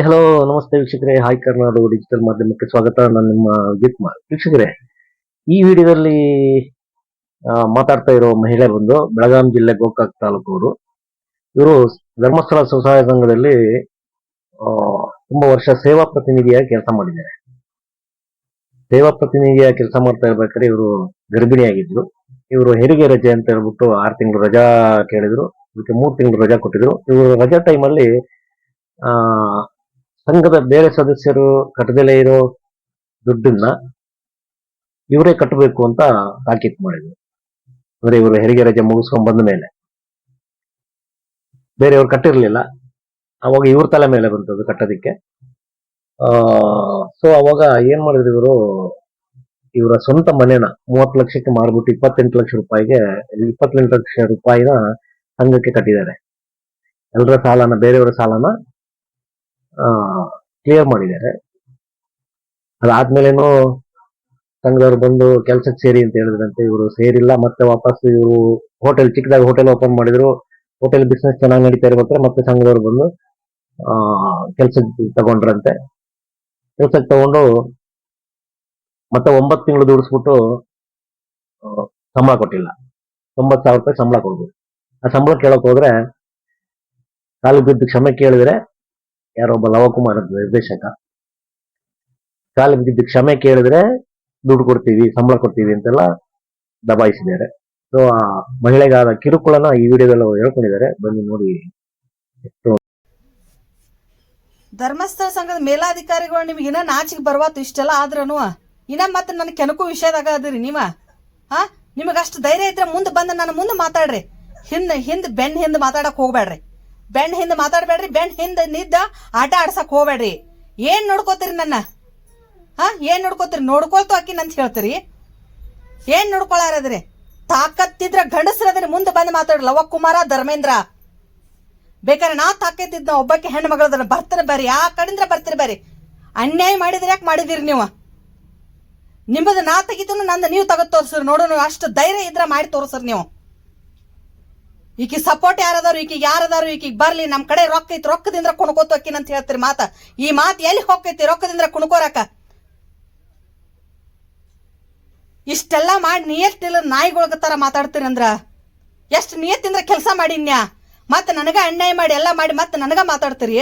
Hi, hello, ನಮಸ್ತೆ ವೀಕ್ಷಕರೇ. Hi, Karnadu digital ಮಾಧ್ಯಮಕ್ಕೆ ಸ್ವಾಗತ. ನಾನು ನಿಮ್ಮ ವಿದ್ಯುತ್ ಕುಮಾರ್ ವೀಕ್ಷಕರೇ, ಈ ವಿಡಿಯೋದಲ್ಲಿ ಮಾತಾಡ್ತಾ ಇರೋ ಮಹಿಳೆ ಬಂದು ಬೆಳಗಾಂ ಜಿಲ್ಲೆ ಗೋಕಾಕ್ ತಾಲೂಕವರು. ಇವರು ಧರ್ಮಸ್ಥಳ ಸ್ವಸಹಾಯ ಸಂಘದಲ್ಲಿ ತುಂಬಾ ವರ್ಷ ಸೇವಾ ಪ್ರತಿನಿಧಿಯಾಗಿ ಕೆಲಸ ಮಾಡಿದ್ದಾರೆ. ಸೇವಾ ಪ್ರತಿನಿಧಿಯಾಗಿ ಕೆಲಸ ಮಾಡ್ತಾ ಇರ್ಬೇಕಾದ್ರೆ ಇವರು ಗರ್ಭಿಣಿಯಾಗಿದ್ರು. ಇವರು ಹೆರಿಗೆ ರಜೆ ಅಂತ ಹೇಳ್ಬಿಟ್ಟು ಆರು ತಿಂಗಳು ರಜಾ ಕೇಳಿದ್ರು. ಇದಕ್ಕೆ ಮೂರು ತಿಂಗಳು ರಜಾ ಕೊಟ್ಟಿದ್ರು. ಇವರು ರಜಾ ಟೈಮಲ್ಲಿ ಆ ಸಂಘದ ಬೇರೆ ಸದಸ್ಯರು ಕಟ್ಟದಲ್ಲೇ ಇರೋ ದುಡ್ಡನ್ನ ಇವರೇ ಕಟ್ಟಬೇಕು ಅಂತ ತಾಕೀತ್ ಮಾಡಿದ್ರು. ಅಂದ್ರೆ ಇವರು ಹೆರಿಗೆ ರಜೆ ಮುಗಿಸ್ಕೊಂಡ್ ಬಂದ ಮೇಲೆ. ಬೇರೆಯವ್ರು ಕಟ್ಟಿರ್ಲಿಲ್ಲ. ಅವಾಗ ಇವ್ರ ತಲೆ ಮೇಲೆ ಬಂತದ್ದು ಕಟ್ಟೋದಿಕ್ಕೆ. ಸೊ ಅವಾಗ ಏನ್ ಮಾಡಿದ್ರು ಇವರು? ಇವರ ಸ್ವಂತ ಮನೆನ ಮೂವತ್ತು ಲಕ್ಷಕ್ಕೆ ಮಾರ್ಬಿಟ್ಟು ಇಪ್ಪತ್ತೆಂಟು ಲಕ್ಷ ರೂಪಾಯಿಗೆ, ಇಪ್ಪತ್ತೆಂಟು ಲಕ್ಷ ರೂಪಾಯಿನ ಸಂಘಕ್ಕೆ ಕಟ್ಟಿದ್ದಾರೆ. ಎಲ್ಲರ ಸಾಲನ, ಬೇರೆಯವರ ಸಾಲನ ಕ್ಲಿಯರ್ ಮಾಡಿದ್ದಾರೆ. ಅದಾದ್ಮೇಲೇನು ಸಂಘದವ್ರು ಬಂದು ಕೆಲ್ಸಕ್ಕೆ ಸೇರಿ ಅಂತ ಹೇಳಿದ್ರಂತೆ, ಇವರು ಸೇರಿಲ್ಲ, ಮತ್ತೆ ವಾಪಸ್ ಇವರು ಹೋಟೆಲ್ ಚಿಕ್ಕದಾಗಿ ಹೋಟೆಲ್ ಓಪನ್ ಮಾಡಿದ್ರು. ಹೋಟೆಲ್ ಬಿಸ್ನೆಸ್ ಚೆನ್ನಾಗಿ ನಡೀತಾ ಇರ್ಬೇಕಾದ್ರೆ ಮತ್ತೆ ಸಂಘದವ್ರು ಬಂದು ಕೆಲ್ಸಕ್ಕೆ ತಗೊಂಡ್ರಂತೆ. ಕೆಲ್ಸಕ್ಕೆ ತಗೊಂಡು ಮತ್ತೆ ಒಂಬತ್ತು ತಿಂಗಳು ದುಡಿಸ್ಬಿಟ್ಟು ಸಂಬಳ ಕೊಟ್ಟಿಲ್ಲ. ತೊಂಬತ್ತು ಸಾವಿರ ರೂಪಾಯಿ ಸಂಬಳ ಕೊಡ್ಬೋದು. ಆ ಸಂಬಳ ಕೇಳಕ್ ಹೋದ್ರೆ ಬಿದ್ದು ಕ್ಷಮೆ ಕೇಳಿದ್ರೆ ಯಾರೋ ಒಬ್ಬ ಲವಕುಮಾರ್ ಅಂತ ನಿರ್ದೇಶಕ. ಕಾಲು ಬಿದ್ದಿದ್ದು ಕ್ಷಮೆ ಕೇಳಿದ್ರೆ ದುಡ್ಡು ಕೊಡ್ತೀವಿ, ಸಂಬಳ ಕೊಡ್ತೀವಿ ಅಂತೆಲ್ಲ ದಬಾಯಿಸಿದ್ದಾರೆ. ಸೊ ಆ ಮಹಿಳೆಗಾದ ಕಿರುಕುಳನ ಈ ವಿಡಿಯೋದಲ್ಲಿ ಹೇಳ್ಕೊಂಡಿದ್ದಾರೆ. ಬನ್ನಿ ನೋಡಿ. ಧರ್ಮಸ್ಥಳ ಸಂಘದ ಮೇಲಾಧಿಕಾರಿಗಳು ನಿಮ್ಗೆ ಇನ್ನ ನಾಚಿಗೆ ಬರ್ವಾತು ಇಷ್ಟೆಲ್ಲ ಆದ್ರನು, ಇನ್ನ ಮತ್ತೆ ನನ್ನ ಕೆನಕು ವಿಷಯದಾಗ ಅದ್ರಿ ನೀವ. ಹಾ ನಿಮಗೆ ಅಷ್ಟು ಧೈರ್ಯ ಇದ್ರೆ ಮುಂದೆ ಬಂದ ನನ್ನ ಮುಂದೆ ಮಾತಾಡ್ರಿ. ಹಿಂದ್ ಹಿಂದ್ ಬೆನ್ ಹಿಂದ್ ಮಾತಾಡಕ್ ಹೋಗ್ಬೇಡ್ರಿ ಬೆನ್ ಹಿಂದೆ ಮಾತಾಡ್ಬೇಡ್ರಿ, ಬೆಣ್ಣ ಹಿಂದೆ ನಿದ್ದ ಆಟ ಆಡ್ಸಕ್ ಹೋಗ್ಬೇಡ್ರಿ. ಏನ್ ನೋಡ್ಕೋತೀರಿ ನನ್ನ? ಹಾ, ಏನ್ ನೋಡ್ಕೋತೀರಿ? ನೋಡ್ಕೊಳ್ತು ಅಕ್ಕಿ ಅಂತ ಹೇಳ್ತೀರಿ. ಏನ್ ನೋಡ್ಕೊಳಾರದ್ರಿ? ತಾಕತ್ತಿದ್ರ ಗಂಡಸ್ರದ್ರಿ ಮುಂದೆ ಬಂದು ಮಾತಾಡ್ರಿ ಲವ ಕುಮಾರ ಧರ್ಮೇಂದ್ರ. ಬೇಕಾರೆ ನಾ ತಾಕೈತಿದ್ನ ಒಬ್ಬಕ್ಕೆ ಹೆಣ್ಣು ಮಗಳದ್ರ ಬರ್ತಾರೆ ಬರ್ರಿ, ಆ ಕಡಿಂದ್ರ ಬರ್ತೀರಿ ಬರ್ರಿ. ಅನ್ಯಾಯ ಮಾಡಿದ್ರೆ ಯಾಕೆ ಮಾಡಿದಿರಿ ನೀವು? ನಿಮ್ಮದು ನಾ ತೆಗಿತು ನಂದು ನೀವು ತಗದ್ ತೋರ್ಸ್ರಿ ನೋಡೋಣ ಅಷ್ಟು ಧೈರ್ಯ ಇದ್ರ ಮಾಡಿ ತೋರ್ಸ್ರಿ ನೀವು. ಈಕಿ ಸಪೋರ್ಟ್ ಯಾರದಾರು ಈಕಿಗೆ ಯಾರದಾರು ಈಕಿಗೆ ಬರ್ಲಿ, ನಮ್ ಕಡೆ ರೊಕ್ಕ ಐತಿ, ರೊಕ್ಕದಿಂದ ಕುಣಕೋತ ಅಕ್ಕಿನ ಅಂತ ಹೇಳ್ತೀರಿ ಮಾತ. ಈ ಮಾತು ಎಲ್ಲಿ ಹೋಗ್ತೈತಿ? ರೊಕ್ಕದಿಂದ ಕುಣಕೋರಕ. ಇಷ್ಟೆಲ್ಲ ಮಾಡಿ ನಿಯತ್ತಿಲ್ಲ ನಾಯಿಗೊಳಗ ತರ ಮಾತಾಡ್ತೀರಿ ಅಂದ್ರ. ಎಷ್ಟು ನಿಯತ್ತಿಂದ್ರ ಕೆಲಸ ಮಾಡಿನ್ಯಾ ಮತ್ತೆ ನನಗ ಅನ್ಯಾಯ ಮಾಡಿ, ಎಲ್ಲ ಮಾಡಿ ಮತ್ತೆ ನನಗ ಮಾತಾಡ್ತೀರಿ?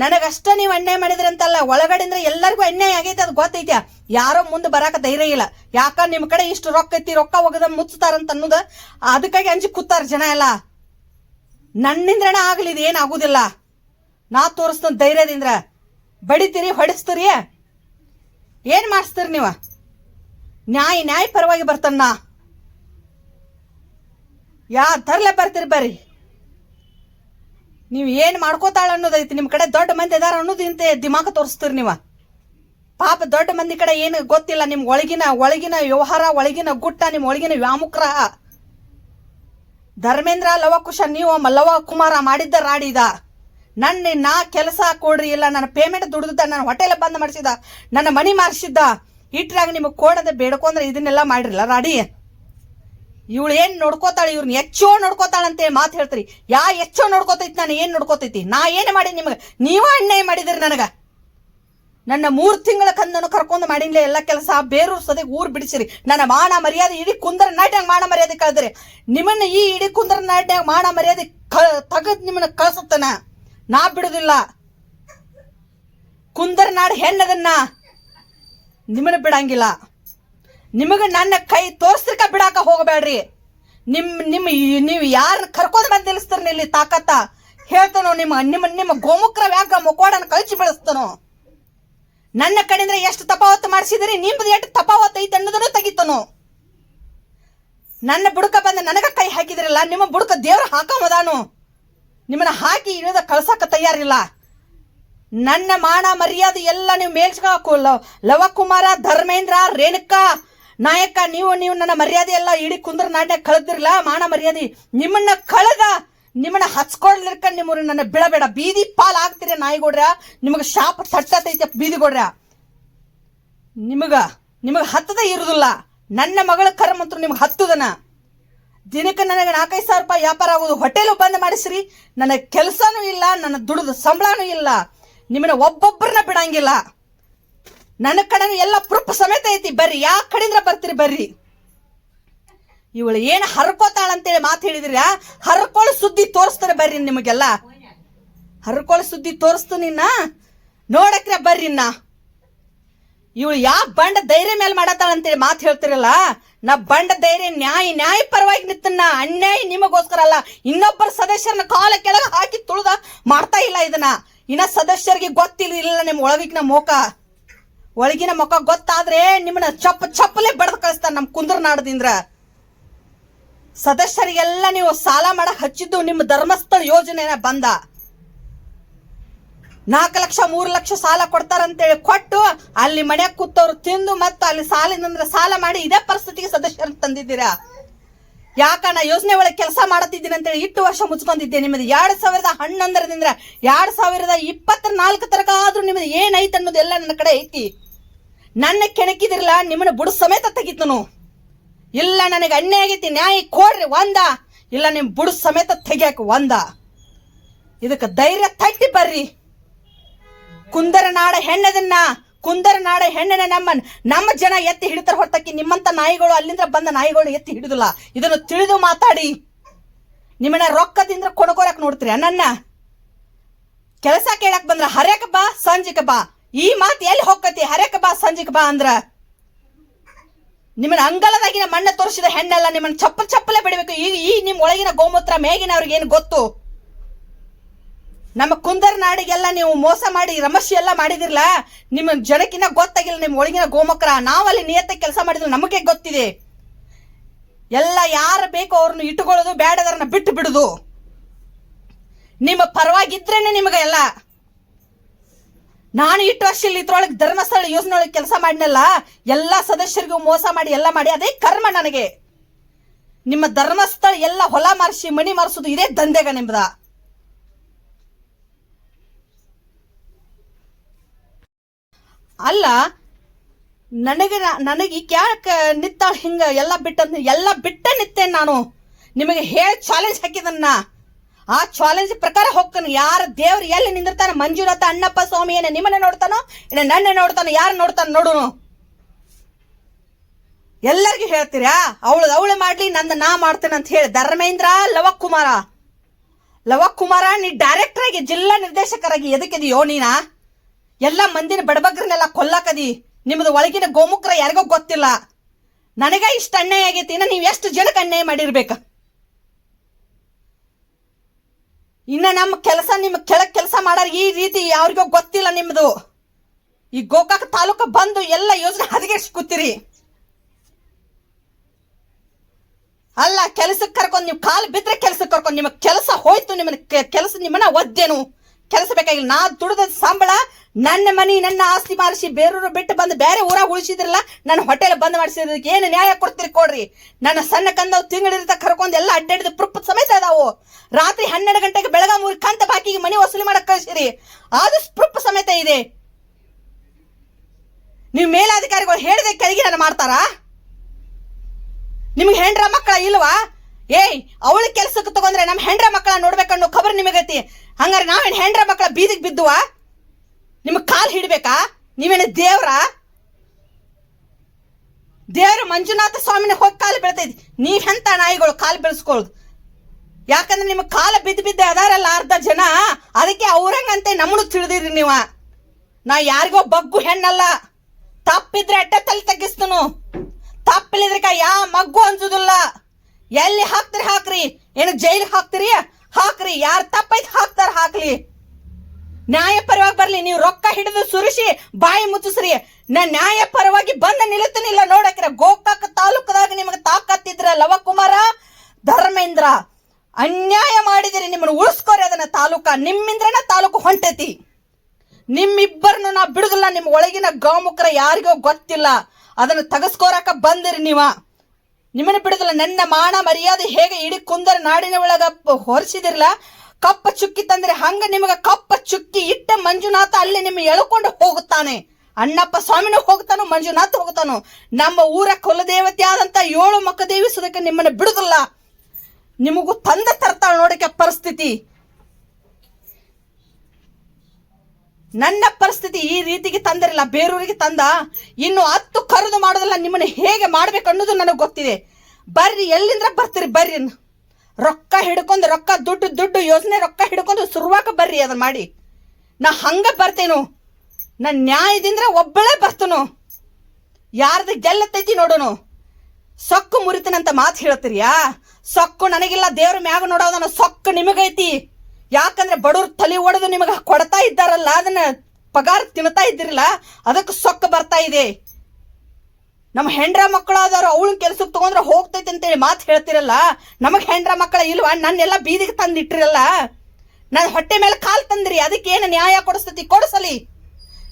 ನನಗಷ್ಟ ನೀವು ಅನ್ಯಾಯ ಮಾಡಿದ್ರಂತಲ್ಲ, ಒಳಗಡೆಯಿಂದ ಎಲ್ಲರಿಗೂ ಅನ್ಯಾಯ ಆಗೈತೆ ಅದು ಗೊತ್ತೈತೆ. ಯಾರೋ ಮುಂದೆ ಬರಾಕ ಧೈರ್ಯ ಇಲ್ಲ. ಯಾಕ ನಿಮ್ಮ ಕಡೆ ಇಷ್ಟು ರೊಕ್ಕ ಐತಿ ರೊಕ್ಕ ಒಗದ ಮುಚ್ಚತಾರಂತ ಅನ್ನೋದು ಅದಕ್ಕಾಗಿ ಅಂಜಿ ಕೂತಾರ ಜನ ಎಲ್ಲ. ನನ್ನಿಂದ್ರಣ ಆಗ್ಲಿ, ಇದು ಏನಾಗುದಿಲ್ಲ ನಾ ತೋರಿಸ್ತ ಧೈರ್ಯದಿಂದ. ಬಡಿತೀರಿ, ಹೊಡಿಸ್ತೀರಿ. ಏನ್ ಮಾಡಿಸ್ತೀರಿ ನೀವು? ನ್ಯಾಯ ನ್ಯಾಯ ಪರವಾಗಿ ಬರ್ತಾನ ಯಾ ತರ್ಲೆ ಬರ್ತೀರಿ ಬರ್ರಿ. ನೀವು ಏನು ಮಾಡ್ಕೋತಾಳ ಅನ್ನೋದೈತಿ ನಿಮ್ಮ ಕಡೆ ದೊಡ್ಡ ಮಂದಿ ಅದಾರ ಅನ್ನೋದಿಂತೆ ದಿಮಾಕ ತೋರಿಸ್ತೀರಿ ನೀವು. ಪಾಪ ದೊಡ್ಡ ಮಂದಿ ಕಡೆ ಏನು ಗೊತ್ತಿಲ್ಲ. ನಿಮ್ ಒಳಗಿನ ಒಳಗಿನ ವ್ಯವಹಾರ, ಒಳಗಿನ ಗುಟ್ಟ ನಿಮ್ಮ ಒಳಗಿನ ವ್ಯಾಮುಕ್ರ. ಧರ್ಮೇಂದ್ರ ಲವಕುಶ, ನೀವು ಲವ ಕುಮಾರ ಮಾಡಿದ್ದ ರಾಡಿದ ನನ್ನ ನಾ ಕೆಲಸ ಕೊಡ್ರಿ. ಇಲ್ಲ, ನನ್ನ ಪೇಮೆಂಟ್ ದುಡ್ದ ನನ್ನ ಹೋಟೆಲ್ ಬಂದ್ ಮಾಡಿಸಿದ. ನನ್ನ ಮನಿ ಮಾರಿಸಿದ್ದ. ಇಟ್ರಾಗ ನಿಮಗೆ ಕೋಡದ ಬೇಡ್ಕೊಂಡ್ರೆ ಇದನ್ನೆಲ್ಲ ಮಾಡಿರಲ್ಲ ರಾಡಿ. ಇವಳು ಏನ್ ನೋಡ್ಕೋತಾಳೆ ಇವ್ರನ್ನ ಹೆಚ್ಚೋ ನೋಡ್ಕೋತಾಳಂತೆ ಮಾತು ಹೇಳ್ತೀರಿ. ಯಾ ಹೆಚ್ಚೋ ನೋಡ್ಕೋತೈತಿ, ನಾನು ಏನ್ ನೋಡ್ಕೋತೈತಿ? ನಾ ಏನು ಮಾಡಿ ನಿಮಗೆ? ನೀವ ಅನ್ಯಾಯ ಮಾಡಿದಿರಿ ನನಗ. ನನ್ನ ಮೂರ್ ತಿಂಗಳ ಕಂದನು ಕರ್ಕೊಂಡು ಮಾಡಿನ್ಲೆ ಎಲ್ಲ ಕೆಲಸ ಬೇರೂರ್ ಸದೇ ಊರ್ ಬಿಡಿಸಿರಿ. ನನ್ನ ಮಾನ ಮರ್ಯಾದೆ ಇಡೀ ಕುಂದರ ನಾಟ್ಯಾಗ ಮಾನ ಮರ್ಯಾದೆ ಕಳೆದ್ರಿ. ನಿಮ್ಮನ್ನ ಈ ಇಡೀ ಕುಂದರ ನಾಟ್ಯಾಗ ಮಾನ ಮರ್ಯಾದೆ ತಗದ್ ನಿಮ್ಮನ್ನ ಕಳ್ಸುತ್ತನ? ನಾ ಬಿಡುದಿಲ್ಲ. ಕುಂದರ ನಾಡ್ ಹೆಣ್ಣದನ್ನ ನಿಮ್ಮನ್ನ ಬಿಡಂಗಿಲ್ಲ. ನಿಮಗೆ ನನ್ನ ಕೈ ತೋರ್ಸ್ಲಿಕ್ಕ ಬಿಡಾಕ ಹೋಗಬೇಡ್ರಿ. ನಿಮ್ ನಿಮ್ಮ ನೀವು ಯಾರು ಕರ್ಕೊಂಡ್ ಬಂದು ನಿಲ್ಲಿಸ್ತಾರ ಇಲ್ಲಿ ತಾಕತ್ತ? ಹೇಳ್ತಾನೋ ನಿಮ್ಮ ನಿಮ್ಮ ನಿಮ್ಮ ಗೋಮುಖ್ರ ವ್ಯಾಕ ಮುಕೋಡನ ಕಳ್ಚಿ ಬೆಳೆಸ್ತಾನೋ? ನನ್ನ ಕಡೆಯಿಂದ ಎಷ್ಟು ತಪಾವತ್ತು ಮಾಡಿಸಿದ್ರಿ, ನಿಮ್ದು ಎಷ್ಟು ತಪಾವತ್ತು ಐತೆ ಅನ್ನೋದನ್ನು ತೆಗಿತಾನೋ? ನನ್ನ ಬುಡಕ ಬಂದ ನನಗ ಕೈ ಹಾಕಿದ್ರಲ್ಲ, ನಿಮ್ಮ ಬುಡಕ ದೇವ್ರ ಹಾಕಮದಾನು ನಿಮ್ಮನ್ನ ಹಾಕಿ ಇಳಿದ ಕಳ್ಸಕ್ಕ ತಯಾರಿಲ್ಲ. ನನ್ನ ಮಾನ ಮರ್ಯಾದೆ ಎಲ್ಲ ನೀವು ಮೇಲ್ಸ್ಕಾಕು ಲವಕುಮಾರ, ಧರ್ಮೇಂದ್ರ, ರೇಣುಕಾ ನಾಯಕ, ನೀವು ನೀವು ನನ್ನ ಮರ್ಯಾದೆ ಎಲ್ಲ ಇಡಿ ಕುಂದ್ರ ನಾಟ್ಯ ಕಳೆದಿರಲ್ಲ ಮಾನ ಮರ್ಯಾದೆ. ನಿಮ್ಮನ್ನ ಕಳೆದ, ನಿಮ್ಮನ್ನ ಹಚ್ಕೊಳ್ಲಿರ್ಕ ನಿಮ್ಮ ನನ್ನ ಬಿಡಬೇಡ ಬೀದಿ ಪಾಲ್ ಆಗ್ತೀರ ನಾಯಿಗೊಡ್ರ. ನಿಮಗೆ ಶಾಪ ತಟ್ಟತೈತೆ ಬೀದಿಗೊಡ್ರ. ನಿಮಗ ನಿಮಗ ಹತ್ತದ ಇರುದಿಲ್ಲ. ನನ್ನ ಮಗಳ ಕರ್ಮಂತ್ರ ನಿಮ್ಗೆ ಹತ್ತದನ. ದಿನಕ್ಕೆ ನನಗೆ ನಾಲ್ಕೈದು ಸಾವಿರ ರೂಪಾಯಿ ವ್ಯಾಪಾರ ಆಗೋದು. ಹೋಟೆಲು ಬಂದ್ ಮಾಡಿಸ್ರಿ. ನನಗೆ ಕೆಲಸನೂ ಇಲ್ಲ, ನನ್ನ ದುಡಿದ ಸಂಬಳನೂ ಇಲ್ಲ. ನಿಮ್ಮನ್ನ ಒಬ್ಬೊಬ್ಬರನ್ನ ಬಿಡಂಗಿಲ್ಲ. ನನ್ನ ಕಡೆ ಎಲ್ಲ ಪ್ರೂಫ್ ಸಮೇತ ಐತಿ. ಬರ್ರಿ ಯಾವ ಕಡೆಯಿಂದ ಬರ್ತೀರಿ, ಬರ್ರಿ. ಇವಳು ಏನು ಹರ್ಕೋತಾಳ ಅಂತೇಳಿ ಮಾತು ಹೇಳಿದ್ರಿ ಹರ್ಕೊಳ್ಳೋ ಸುದ್ದಿ ತೋರಿಸ್ತಾರೆ ಬರ್ರಿ ನಿಮಗೆಲ್ಲ. ಹರ್ಕೊಳ್ಳೋ ಸುದ್ದಿ ತೋರಿಸ್ತು ನಿನ್ನ? ನೋಡಕ್ರೆ ಬರ್ರಿ ನಾ ಇವಳು ಯಾವ ಬಂಡ ಧೈರ್ಯ ಮೇಲೆ ಮಾಡತ್ತಾಳ ಅಂತೇಳಿ ಮಾತು ಹೇಳ್ತಿರಲ್ಲ? ನಾ ಬಂಡ ಧೈರ್ಯ, ನ್ಯಾಯ ನ್ಯಾಯ ಪರವಾಗಿ ನಿತ್ತನ್ನ ಅನ್ಯಾಯ ನಿಮಗೋಸ್ಕರ ಅಲ್ಲ, ಇನ್ನೊಬ್ಬರ ಸದಸ್ಯರನ್ನ ಕಾಲ ಕೆಳಗೆ ಹಾಕಿ ತುಳಿದ ಮಾಡ್ತಾ ಇಲ್ಲ ಇದನ್ನ. ಇನ್ನ ಸದಸ್ಯರಿಗೆ ಗೊತ್ತಿಲ್ಲ ನಿಮ್ಮ ಒಳಗಿನ ಮೋಕ ಒಳಗಿನ ಮುಖ ಗೊತ್ತಾದ್ರೆ ನಿಮ್ಮನ್ನ ಚಪ್ಪ ಚಪ್ಪಲೆ ಬಡ್ದು ಕಳಿಸ್ತಾರೆ ನಮ್ಮ ಕುಂದ್ರ ನಾಡದಿಂದ್ರ ಸದಸ್ಯರಿಗೆಲ್ಲ ನೀವು ಸಾಲ ಮಾಡಕ್ ಹಚ್ಚಿದ್ದು ನಿಮ್ಮ ಧರ್ಮಸ್ಥಳ ಯೋಜನೆನ ಬಂದ. ನಾಲ್ಕು ಲಕ್ಷ, ಮೂರು ಲಕ್ಷ ಸಾಲ ಕೊಡ್ತಾರಂತೇಳಿ ಕೊಟ್ಟು ಅಲ್ಲಿ ಮನೆ ಕೂತವ್ರು ತಿಂದು ಮತ್ತು ಅಲ್ಲಿ ಸಾಲಿನಂದ್ರೆ ಸಾಲ ಮಾಡಿ ಇದೇ ಪರಿಸ್ಥಿತಿಗೆ ಸದಸ್ಯರನ್ನ ತಂದಿದ್ದೀರಾ? ಯಾಕ ನಾ ಯೋಜನೆ ಒಳಗೆ ಕೆಲಸ ಮಾಡತ್ತಿದ್ದೀನಿ ಅಂತೇಳಿ ಇಟ್ಟು ವರ್ಷ ಮುಚ್ಕೊಂಡಿದ್ದೆ ನಿಮ್ಮದು. ಎರಡು ಸಾವಿರದ ಹನ್ನೊಂದರದಿಂದ ಎರಡು ಸಾವಿರದ ಇಪ್ಪತ್ತ ನಾಲ್ಕು ಆದ್ರೂ ನಿಮ್ಮದು ಏನೈತೆ ಅನ್ನೋದೆಲ್ಲ ನನ್ನ ಕಡೆ ಐತಿ. ನನ್ನ ಕೆಣಕಿದಿರಲ್ಲ, ನಿಮ್ಮನ್ನ ಬುಡ ಸಮೇತ ತೆಗಿತನು. ಇಲ್ಲ, ನನಗೆ ಅನ್ಯಾಯ ಆಗೈತಿ, ನ್ಯಾಯ ಕೊಡ್ರಿ, ಒಂದ. ಇಲ್ಲ, ನಿಮ್ ಬುಡ ಸಮೇತ ತೆಗಿಯಾಕ ಒಂದ. ಇದಕ್ಕೆ ಧೈರ್ಯ ತಟ್ಟಿ ಬರ್ರಿ. ಕುಂದರ ನಾಡ ಹೆಣ್ಣದನ್ನ, ಕುಂದರ ನಾಡ ಹೆಣ್ಣನ ನಮ್ಮ ನಮ್ಮ ಜನ ಎತ್ತಿ ಹಿಡಿತಾರ ಹೊರತಕ್ಕಿ ನಿಮ್ಮಂತ ನಾಯಿಗಳು ಅಲ್ಲಿಂದ ಬಂದ ನಾಯಿಗಳು ಎತ್ತಿ ಹಿಡಿದಿಲ್ಲ. ಇದನ್ನು ತಿಳಿದು ಮಾತಾಡಿ. ನಿಮ್ಮನ್ನ ರೊಕ್ಕದಿಂದ ಕೊಡ್ಕೋರಕ್ ನೋಡ್ತೀರಿ ನನ್ನ ಕೆಲಸ ಕೇಳಕ್ ಬಂದ್ರ ಹರ್ಯಾಕ ಬಾ, ಸಂಜಿಕ ಬಾ. ಈ ಮಾತು ಎಲ್ಲಿ ಹೊಕ್ಕತಿ ಹರಕ ಬಾ, ಸಂಜಿಕ ಬಾ ಅಂದ್ರ. ನಿಮ್ಮನ್ನ ಅಂಗಲದಾಗಿನ ಮಣ್ಣ ತೋರಿಸಿದ ಹೆಣ್ಣೆಲ್ಲ ನಿಮ್ಮನ್ನ ಚಪ್ಪಲ ಚಪ್ಪಲೆ ಬಿಡಬೇಕು. ಈಗ ಈ ನಿಮ್ಮ ಒಳಗಿನ ಗೋಮೂತ್ರ ಮೇಗಿನವ್ರಿಗೆ ಏನು ಗೊತ್ತು? ನಮ್ಮ ಕುಂದರ್ ನಾಡಿಗೆಲ್ಲ ನೀವು ಮೋಸ ಮಾಡಿ ರಮಸ್ಯ ಎಲ್ಲ ಮಾಡಿದಿರಲ್ಲ ನಿಮ್ಮ ಜನಕ್ಕಿನ್ನ ಗೊತ್ತಾಗಿಲ್ಲ ನಿಮ್ಮ ಒಳಗಿನ ಗೋಮಕ್ರ ನಾವಲ್ಲಿ ನಿಯತ್ತ ಕೆಲಸ ಮಾಡಿದ್ರು ನಮಗೆ ಗೊತ್ತಿದೆ. ಎಲ್ಲ ಯಾರು ಬೇಕೋ ಅವ್ರನ್ನ ಇಟ್ಟುಕೊಳ್ಳೋದು ಬೇಡದರನ್ನ ಬಿಟ್ಟು ಬಿಡುದು ನಿಮ್ಮ ಪರವಾಗಿದ್ರೇನೆ ನಿಮಗೆ ಎಲ್ಲ ನಾನು ಇಟ್ಟು ವರ್ಷ ಇಲ್ಲಿ ಇದ್ರೊಳಗೆ ಧರ್ಮಸ್ಥಳ ಯೋಜನೆ ಒಳಗೆ ಕೆಲಸ ಮಾಡಿನಲ್ಲ, ಎಲ್ಲ ಸದಸ್ಯರಿಗೂ ಮೋಸ ಮಾಡಿ, ಎಲ್ಲ ಮಾಡಿ, ಅದೇ ಕರ್ಮ ನನಗೆ. ನಿಮ್ಮ ಧರ್ಮಸ್ಥಳ ಎಲ್ಲ ಹೊಲ ಮಾರಿಸಿ ಮಣಿ ಮಾರಿಸೋದು ಇದೇ ದಂಧೆಗ ನಿಮ್ದ. ಅಲ್ಲ, ನನಗೆ ನನಗೆ ಯಾಕೆ ನಿತ್ತಾಳ ಹಿಂಗ, ಎಲ್ಲ ಬಿಟ್ಟ ಎಲ್ಲ ಬಿಟ್ಟ ನಿತ್ತೇನೆ ನಾನು. ನಿಮಗೆ ಹೇಳಿ ಚಾಲೆಂಜ್ ಹಾಕಿದನ್ನ. ಆ ಚಾಲೆಂಜ್ ಪ್ರಕಾರ ಹೋಗ್ತಾನೆ. ಯಾರ ದೇವ್ರು ಎಲ್ಲಿ ನಿಂದಿರ್ತಾನೆ, ಮಂಜುನಾಥ ಅಣ್ಣಪ್ಪ ಸ್ವಾಮಿ ಏನ ನಿಮ್ಮನ್ನ ನೋಡ್ತಾನೋ, ಇನ್ನ ನನ್ನ ನೋಡ್ತಾನೋ, ಯಾರು ನೋಡ್ತಾನೆ ನೋಡುನು. ಎಲ್ಲರಿಗೂ ಹೇಳ್ತೀರಾ? ಅವಳು ಅವಳು ಮಾಡ್ಲಿ, ನಂದು ನಾ ಮಾಡ್ತೇನೆ ಅಂತ ಹೇಳಿ. ಧರ್ಮೇಂದ್ರ ಲವಕುಮಾರ. ಲವಕುಮಾರ, ನೀ ಡೈರೆಕ್ಟರ್ ಆಗಿ, ಜಿಲ್ಲಾ ನಿರ್ದೇಶಕರಾಗಿ ಎದಕ್ಕಿದೆಯೋ ನೀನಾ? ಎಲ್ಲ ಮಂದಿನ ಬಡಬಗ್ರನ್ನೆಲ್ಲ ಕೊಲ್ಲಾಕದಿ. ನಿಮ್ದು ಒಳಗಿನ ಗೋಮುಖರ ಯಾರಿಗೋ ಗೊತ್ತಿಲ್ಲ. ನನಗ ಇಷ್ಟ ಅನ್ಯಾಯ ಆಗೈತಿ ನೀವು ಎಷ್ಟು ಜನಕ್ಕೆ ಅನ್ಯಾಯ ಮಾಡಿರ್ಬೇಕ? ಇನ್ನ ನಮ್ಮ ಕೆಲಸ, ನಿಮ್ಮ ಕೆಳಗೆ ಕೆಲಸ ಮಾಡಾರ ಈ ರೀತಿ ಯಾರಿಗೋ ಗೊತ್ತಿಲ್ಲ ನಿಮ್ದು. ಈ ಗೋಕಾಕ್ ತಾಲೂಕು ಬಂದು ಎಲ್ಲ ಯೋಜನೆ ಹದಗೆಡ್ಸಿ ಕೂತಿರಿ. ಅಲ್ಲ ಕೆಲಸಕ್ಕೆ ಕರ್ಕೊಂಡು ನೀವು ಕಾಲು ಬಿದ್ರೆ ಕೆಲಸಕ್ಕೆ ಕರ್ಕೊಂಡು ನಿಮ್ಮ ಕೆಲಸ ಹೋಯ್ತು ನಿಮ್ಮ ಕೆಲಸ ನಿಮ್ಮನ್ನ ಒದ್ದೇನು. ಕೆಲಸ ಬೇಕಾಗಿಲ್ಲ. ನಾ ದುಡಿದ ಸಂಬಳ ನನ್ನ ಮನಿ, ನನ್ನ ಆಸ್ತಿ ಮಾರಿಸಿ ಬೇರೂರು ಬಿಟ್ಟು ಬಂದು ಬೇರೆ ಊರಾಗ ಉಳಿಸಿದ್ರಲ್ಲ, ನನ್ನ ಹೋಟೆಲ್ ಬಂದ್ ಮಾಡಿಸಿದ್ರಕ್ಕೆ ಏನು ನ್ಯಾಯ ಕೊಡ್ತೀರಿ ಕೊಡ್ರಿ? ನನ್ನ ಸಣ್ಣ ಕಂದವ್ ತಿಂಗಳಿರ್ತ ಕರ್ಕೊಂಡು ಎಲ್ಲ ಅಡ್ಡಾಡಿದ ಪ್ರೂಫ್ ಸಮೇತ ಅದಾವು. ರಾತ್ರಿ ಹನ್ನೆರಡು ಗಂಟೆಗೆ ಬೆಳಗಾಮೂರಿ ಕಂತ ಬಾಕಿಗೆ ಮನಿ ವಸೂಲಿ ಮಾಡಕ್ ಕಳಿಸಿರಿ. ಅದು ಪ್ರೂಫ್ ಸಮೇತ ಇದೆ. ನೀವು ಮೇಲಾಧಿಕಾರಿಗಳು ಹೇಳಿದ ಕೆಳಗೆ ನಾನು ಮಾಡ್ತಾರಾ? ನಿಮ್ಗೆ ಹೆಂಡ್ರ ಮಕ್ಕಳ ಇಲ್ವಾ? ಏಯ್, ಅವಳ ಕೆಲ್ಸಕ್ಕೆ ತಗೊಂಡ್ರೆ ನಮ್ಮ ಹೆಂಡ್ರ ಮಕ್ಕಳ ನೋಡ್ಬೇಕನ್ನೋ ಖಬರ್ ನಿಮಗೈತಿ. ಹಂಗಾರೆ ನಾವೇನು ಹೆಂಡ್ರ ಮಕ್ಕಳ ಬೀದಿಗೆ ಬಿದ್ದುವ? ನಿಮಗೆ ಕಾಲು ಹಿಡಬೇಕಾ? ನೀವೇನು ದೇವ್ರ? ದೇವರು ಮಂಜುನಾಥ ಸ್ವಾಮಿನ ಹೋಗಿ ಕಾಲು ಬೆಳ್ತೈತಿ. ನೀವೆಂತ ನಾಯಿಗಳು ಕಾಲು ಬೆಳೆಸ್ಕೊಳ್ಳೋದು ಯಾಕಂದ್ರೆ ನಿಮಗೆ ಕಾಲ ಬಿದ್ದು ಬಿದ್ದು ಅದಾರಲ್ಲ ಅರ್ಧ ಜನ. ಅದಕ್ಕೆ ಅವ್ರಂಗಂತೆ ನಮ್ಮನ್ನು ತಿಳಿದಿರಿ ನೀವ. ನಾ ಯಾರಿಗೋ ಬಗ್ಗು ಹೆಣ್ಣಲ್ಲ. ತಪ್ಪಿದ್ರೆ ಅಡ್ಡ ತಲೆ ತಗ್ಗಿಸ್ತನು. ತಪ್ಪಿಲ್ಲದ್ರಕ ಯಾ ಮಗ್ಗು ಅನ್ಸುದಿಲ್ಲ ಎಲ್ಲಿ ಹಾಕ್ತಿರಿ ಹಾಕ್ರಿ? ಏನು ಜೈಲಿಗೆ ಹಾಕ್ತಿರಿ? ಹಾಕ್ರಿ, ಯಾರು ತಪ್ಪೈತಿ ಹಾಕ್ತಾರ ಹಾಕ್ಲಿ. ನ್ಯಾಯ ಪರವಾಗಿ ಬರ್ಲಿ, ನೀವು ರೊಕ್ಕ ಹಿಡಿದು ಸುರಿಸಿ, ಬಾಯಿ ಮುಚ್ಚಿಸ್ರಿ. ನಾ ನ್ಯಾಯ ಪರವಾಗಿ ಬಂದ ನಿಲ್ಲುತ್ತನಿಲ್ಲ ನೋಡಕ್ರ ಗೋಕಾಕ ತಾಲೂಕದಾಗ ನಿಮಗೆ ತಾಕತ್ತಿದ್ರ ಲವಕುಮಾರ ಧರ್ಮೇಂದ್ರ. ಅನ್ಯಾಯ ಮಾಡಿದಿರಿ, ನಿಮ್ಮನ್ನು ಉಳಿಸ್ಕೋರಿ ಅದನ್ನ ತಾಲೂಕ, ನಿಮ್ಮಿಂದ್ರನ ತಾಲೂಕು ಹೊಂಟೈತಿ. ನಿಮ್ಮಿಬ್ಬರನ್ನು ನಾ ಬಿಡುದಿಲ್ಲ, ನಿಮ್ಮ ಒಳಗಿನ ಗೋಮುಖರ ಯಾರಿಗೋ ಗೊತ್ತಿಲ್ಲ. ಅದನ್ನು ತಗಸ್ಕೋರಕ ಬಂದಿರಿ ನೀವ. ನಿಮ್ಮನ್ನ ಬಿಡುದಿಲ್ಲ, ನನ್ನ ಮಾನ ಮರ್ಯಾದೆ ಹೇಗೆ ಇಡೀ ಕುಂದರ ನಾಡಿನ ಒಳಗ ಹೊರಿಸಿದಿರಲ್ಲ? ಕಪ್ಪ ಚುಕ್ಕಿ ತಂದ್ರೆ ಹಂಗ ನಿಮಗ ಕಪ್ಪ ಚುಕ್ಕಿ ಇಟ್ಟ ಮಂಜುನಾಥ ಅಲ್ಲಿ ನಿಮ್ಮ ಎಳ್ಕೊಂಡು ಹೋಗುತ್ತಾನೆ. ಅಣ್ಣಪ್ಪ ಸ್ವಾಮಿನ ಹೋಗ್ತಾನೋ, ಮಂಜುನಾಥ ಹೋಗ್ತಾನೋ? ನಮ್ಮ ಊರ ಕುಲದೇವತೆ ಆದಂತ ಏಳು ಮಕ್ಕ ದೇವಿಸೋದಕ್ಕೆ ನಿಮ್ಮನ್ನ ಬಿಡುದಿಲ್ಲ. ನಿಮಗೂ ತಂದ ತರ್ತಾಳ ನೋಡಕ್ಕೆ ಪರಿಸ್ಥಿತಿ. ನನ್ನ ಪರಿಸ್ಥಿತಿ ಈ ರೀತಿಗೆ ತಂದಿರಲ್ಲ, ಬೇರೂರಿಗೆ ತಂದ. ಇನ್ನು ಹತ್ತು ಕರೆದು ಮಾಡೋದಲ್ಲ, ನಿಮ್ಮನ್ನ ಹೇಗೆ ಮಾಡ್ಬೇಕು ಅನ್ನೋದು ನನಗೆ ಗೊತ್ತಿದೆ. ಬರ್ರಿ, ಎಲ್ಲಿಂದ್ರ ಬರ್ತೀರಿ, ಬರ್ರಿ. ರೊಕ್ಕ ಹಿಡ್ಕೊಂಡು, ರೊಕ್ಕ ದುಡ್ಡು ದುಡ್ಡು ಯೋಜನೆ ರೊಕ್ಕ ಹಿಡ್ಕೊಂಡು ಶುರುವಾಗ ಬರ್ರಿ ಅದನ್ನ ಮಾಡಿ. ನಾ ಹಂಗ ಬರ್ತೇನು? ನನ್ನ ನ್ಯಾಯದಿಂದ ಒಬ್ಬಳೇ ಬರ್ತನು? ಯಾರ್ದು ಗೆಲ್ಲತೈತಿ ನೋಡೋನು? ಸೊಕ್ಕು ಮುರಿತನಂತ ಮಾತು ಹೇಳ್ತೀರಿಯಾ? ಸೊಕ್ಕು ನನಗಿಲ್ಲ, ದೇವ್ರ ಮ್ಯಾಗ ನೋಡೋದನ್ನ ಸೊಕ್ಕು ನಿಮಗೈತಿ. ಯಾಕಂದ್ರೆ ಬಡವ್ರ ತಲೆ ಒಡೆದು ನಿಮಗೆ ಕೊಡ್ತಾ ಇದ್ದಾರಲ್ಲ, ಅದನ್ನ ಪಗಾರ ತಿನ್ನತಾ ಇದ್ದಿರಲ್ಲ, ಅದಕ್ಕೆ ಸೊಕ್ಕ ಬರ್ತಾ ಇದೆ. ನಮ್ಮ ಹೆಂಡ್ರ ಮಕ್ಕಳು ಅದಾರ ಅವಳು ಕೆಲ್ಸಕ್ಕೆ ತಗೊಂಡ್ರೆ ಹೋಗ್ತೈತೆ ಅಂತೇಳಿ ಮಾತು ಹೇಳ್ತಿರಲ್ಲ, ನಮಗೆ ಹೆಂಡ್ರ ಮಕ್ಕಳ ಇಲ್ವಾ? ನನ್ನೆಲ್ಲ ಬೀದಿಗೆ ತಂದಿಟ್ಟಿರಲ್ಲ. ನನ್ನ ಹೊಟ್ಟೆ ಮೇಲೆ ಕಾಲು ತಂದ್ರಿ, ಅದಕ್ಕೆ ಏನು ನ್ಯಾಯ ಕೊಡಿಸ್ತೈತಿ? ಕೊಡಿಸಲಿ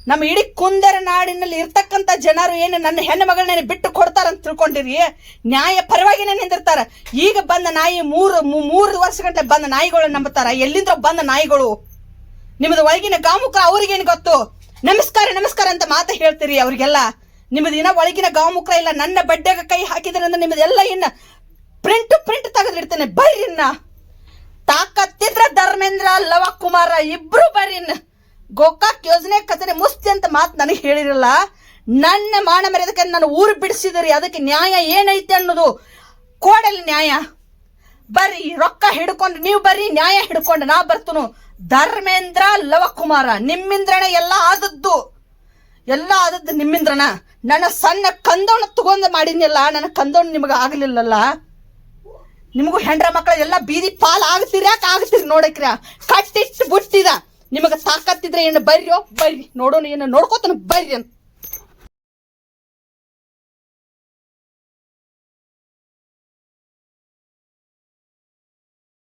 ನಮ್ಮ ಇಡೀ ಕುಂದರ ನಾಡಿನಲ್ಲಿ ಇರ್ತಕ್ಕಂತ ಜನರು ಏನು ನನ್ನ ಹೆಣ್ಣು ಮಗಳನ್ನ ಬಿಟ್ಟು ಕೊಡ್ತಾರಂತ ತಿಳ್ಕೊಂಡಿರಿ? ನ್ಯಾಯ ಪರವಾಗಿನೇ ನಿಂದಿರ್ತಾರ ಈಗ ಬಂದ ನಾಯಿ ಮೂರು ಮೂರು ವರ್ಷ ಗಂಟೆ ಬಂದ ನಾಯಿಗಳು ನಂಬುತ್ತಾರ. ಎಲ್ಲಿಂದ ಬಂದ ನಾಯಿಗಳು. ನಿಮ್ಮದು ಒಳಗಿನ ಗಾಮುಖ ಅವ್ರಿಗೇನು ಗೊತ್ತು? ನಮಸ್ಕಾರ ನಮಸ್ಕಾರ ಅಂತ ಮಾತು ಹೇಳ್ತೀರಿ ಅವ್ರಿಗೆಲ್ಲ. ನಿಮ್ಮದು ಇನ್ನ ಒಳಗಿನ ಗಾಮುಖ ಇಲ್ಲ. ನನ್ನ ಬಡ್ಡೆಗೆ ಕೈ ಹಾಕಿದ್ರೆ ಅಂದ್ರೆ ನಿಮ್ಮದೆಲ್ಲ ಇನ್ನ ಪ್ರಿಂಟ್ ಪ್ರಿಂಟ್ ತೆಗೆದಿಡ್ತೇನೆ. ಬರ್ರಿ ಇನ್ನ. ತಾಕತ್ತಿದ್ರ ಧರ್ಮೇಂದ್ರ ಲವ ಕುಮಾರ ಇಬ್ರು ಬರ್ರಿನ್ ಗೋಕಾಕ್ ಯೋಜನೆ ಕಚೇರಿ ಮುಸ್ತಿ ಅಂತ ಮಾತು ನನಗೆ ಹೇಳಿರಲ್ಲ. ನನ್ನ ಮಾನ ಮರ್ಯಾದಕ್ಕೆ ನನ್ನ ಊರು ಬಿಡಿಸಿದ್ರಿ, ಅದಕ್ಕೆ ನ್ಯಾಯ ಏನೈತೆ ಅನ್ನೋದು ಕೋಡಲಿ ನ್ಯಾಯ. ಬರ್ರಿ, ರೊಕ್ಕ ಹಿಡ್ಕೊಂಡು, ನೀವು ಬರ್ರಿ, ನ್ಯಾಯ ಹಿಡ್ಕೊಂಡು, ನಾ ಬರ್ತನು. ಧರ್ಮೇಂದ್ರ ಲವಕುಮಾರ ನಿಮ್ಮಿಂದ್ರಣ ಎಲ್ಲ ಆದದ್ದು. ಎಲ್ಲ ಆದದ್ದು ನಿಮ್ಮಿಂದ್ರಣ ನನ್ನ ಸಣ್ಣ ಕಂದೋಣ ತಗೊಂಡು ಮಾಡಿದ್ನಲ್ಲ, ನನ್ನ ಕಂದೋಣ ನಿಮಗೆ ಆಗಲಿಲ್ಲಲ್ಲ. ನಿಮಗೂ ಹೆಂಡ್ರ ಮಕ್ಕಳ ಎಲ್ಲ ಬೀದಿ ಪಾಲ್ ಆಗ್ತೀರಿ ಯಾಕೆ ಆಗ್ತೀರಿ ನೋಡಕ್ರ ಕಟ್ಟಿಟ್ಟು ಬುಟ್ಟಿದ. ನಿಮಗೆ ತಾಕತ್ತಿದ್ರೆ ಏನು ಬರ್ರಿಯೋ ಬರ್ರಿ. ನೋಡೋಣ ಏನು ನೋಡ್ಕೋತಾನ ಬರ್ರಿ ಅಂತ.